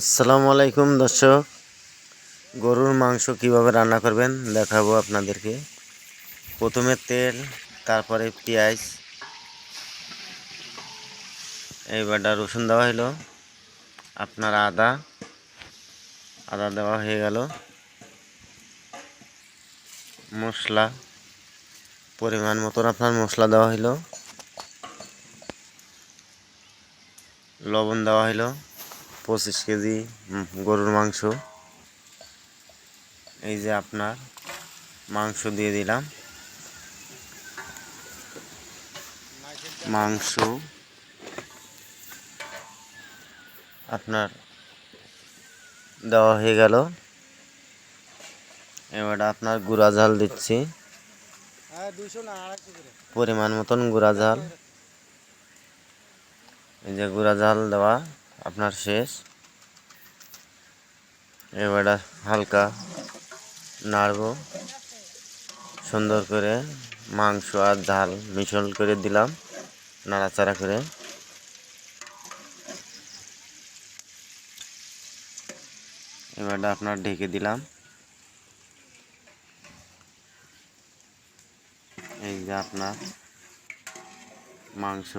আসসালামু আলাইকুম দর্শক, গরুর মাংস কীভাবে রান্না করবেন দেখাবো আপনাদেরকে। প্রথমে তেল, তারপরে পেঁয়াজ এইবারটা রসুন দেওয়া হলো আপনার আদা আদা দেওয়া হয়ে গেল। মশলা, পরিমাণ মতন আপনার মশলা দেওয়া হলো লবণ দেওয়া হলো পঁচিশ কেজি গরুর মাংস। এই যে আপনার মাংস দিয়ে দিলাম। মাংস, আপনার দেওয়া হয়ে গেল। এবার আপনার গুঁড়া ঝাল দিচ্ছি। পরিমাণ মতন গুঁড়া ঝাল। এই যে গুঁড়া ঝাল দেওয়া। আপনার শেষ। এবার হালকা নাড়ব। সুন্দর করে মাংস আর ঝাল মিশন করে দিলাম, নাড়াচাড়া করে। এবারটা আপনার ঢেকে দিলাম। এই যে আপনার মাংস।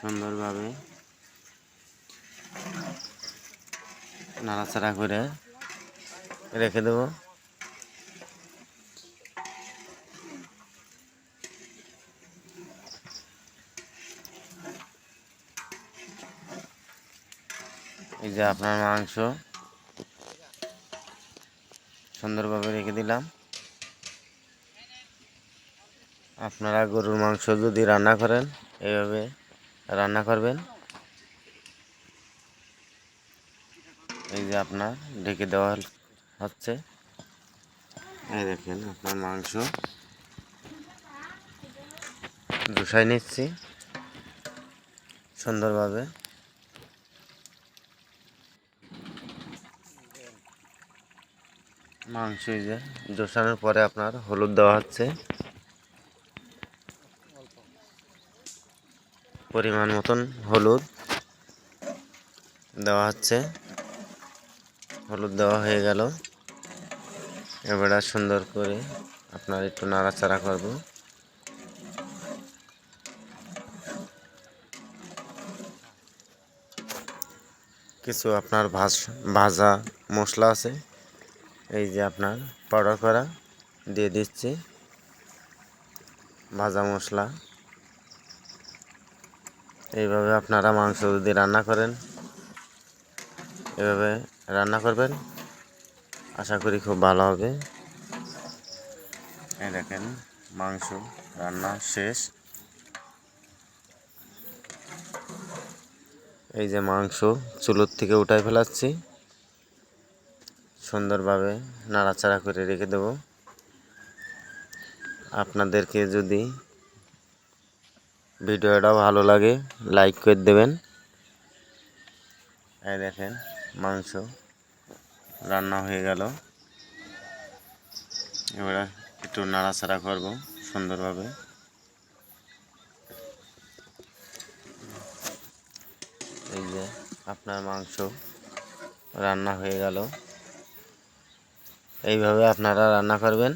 সুন্দরভাবে নাড়াচাড়া করে রেখে দেবো। এই যে আপনার মাংস সুন্দরভাবে রেখে দিলাম। আপনারা গরুর মাংস যদি রান্না করেন, এইভাবে রান্না করবেন। এই যে আপনার ঢেকে দেওয়া হচ্ছে। এই দেখেন আপনার মাংস। দুসাই নিচ্ছি। সুন্দরভাবে। মাংস এই যে জোসানোর পরে আপনার হলুদ দেওয়া হচ্ছে। পরিমাণ মতন হলুদ দেওয়া হচ্ছে। হলুদ দেওয়া হয়ে গেল। এবার সুন্দর করে আপনার একটু নাড়াচাড়া করব। কিছু আপনার ভাজ, ভাজা মশলা আছে। এই যে আপনার পাউডার করা দিয়ে দিচ্ছি। ভাজা মশলা। এইভাবে আপনারা মাংস যদি রান্না করেন, এভাবে রান্না করবেন, আশা করি খুব ভালো হবে। এই দেখেন, মাংস রান্না শেষ। এই যে মাংস চুলোর থেকে উঠাই ফেলাচ্ছি। সুন্দরভাবে নাড়াচাড়া করে রেখে দেব। আপনাদেরকে যদি ভিডিওটা ভালো লাগে লাইক করে দেবেন। এই দেখেন, মাংস রান্না হয়ে গেল। এবার একটু নাড়াচাড়া করব সুন্দরভাবে। এই যে আপনার মাংস রান্না হয়ে গেল। এইভাবে আপনারা রান্না করবেন।